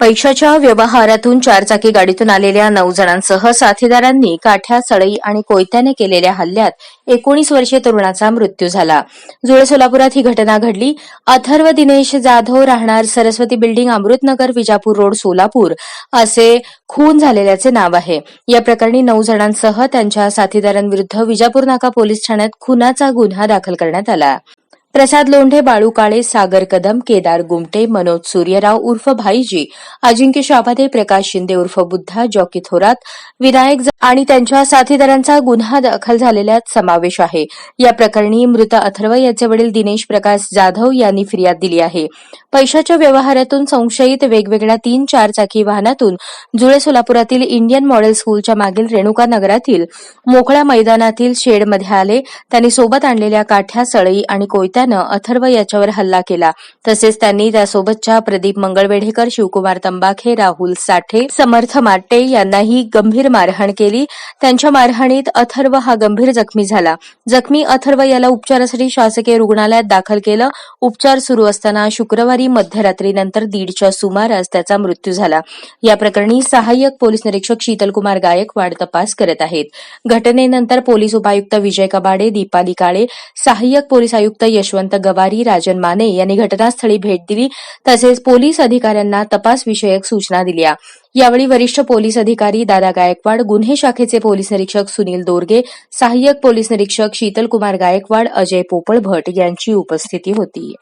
पैशाच्या व्यवहारातून चारचाकी गाडीतून आलेल्या नऊ जणांसह साथीदारांनी काठ्या सळई आणि कोयत्याने केलेल्या हल्ल्यात एकोणीस वर्षीय तरुणाचा मृत्यू झाला. जुळे सोलापुरात ही घटना घडली. अथर्व दिनेश जाधव राहणार सरस्वती बिल्डिंग अमृतनगर विजापूर रोड सोलापूर असे खून झालेल्याचे नाव आहे. या प्रकरणी नऊ जणांसह त्यांच्या साथीदारांविरुद्ध विजापूर नाका पोलीस ठाण्यात खुनाचा गुन्हा दाखल करण्यात आला. प्रसाद लोंढे बाळू काळे सागर कदम केदार गुमटे मनोज सूर्यराव उर्फ भाईजी अजिंक्य शाबादे प्रकाश शिंदे उर्फ बुद्धा जॉकी थोरात विनायक आणि त्यांच्या साथीदारांचा गुन्हा दाखल झालेल्यात समावेश आहे. या प्रकरणी मृत अथर्व याचे वडील दिनेश प्रकाश जाधव यांनी फिर्याद दिली आहे. पैशाच्या व्यवहारातून संशयित वेगवेगळ्या तीन चारचाकी वाहनातून जुळे सोलापुरातील इंडियन मॉडेल स्कूलच्या मागील रेणुका नगरातील मोकळ्या मैदानातील शेडमध्ये आले. त्यांनी सोबत आणलेल्या काठ्या सळई आणि कोयत्या कोयत्यानं अथर्व याच्यावर हल्ला केला. तसेच त्यांनी त्यासोबतच्या प्रदीप मंगळवेढेकर शिवकुमार तंबाखे राहुल साठे समर्थ माटे यांनाही गंभीर मारहाण केली. त्यांच्या मारहाणीत अथर्व हा गंभीर जखमी झाला. जखमी अथर्व याला उपचारासाठी शासकीय रुग्णालयात दाखल केलं. उपचार सुरू असताना शुक्रवारी मध्यरात्रीनंतर दीडच्या सुमारास त्याचा मृत्यू झाला. या प्रकरणी सहाय्यक पोलीस निरीक्षक शीतलकुमार गायकवाड तपास करत आहेत. घटनेनंतर पोलीस उपायुक्त विजय कबाडे दीपाली काळे सहाय्यक पोलीस आयुक्त यश यशवंत गवारी राजन माने यांनी घटनास्थळी भेट दिली. तसेच पोलीस अधिकाऱ्यांना तपास विषयक सूचना दिल्या. यावेळी वरिष्ठ पोलीस अधिकारी दादा गायकवाड गुन्हे शाखेचे पोलीस निरीक्षक सुनील दोरगे सहाय्यक पोलीस निरीक्षक शीतलकुमार गायकवाड अजय पोपळ भट यांची उपस्थिती होती.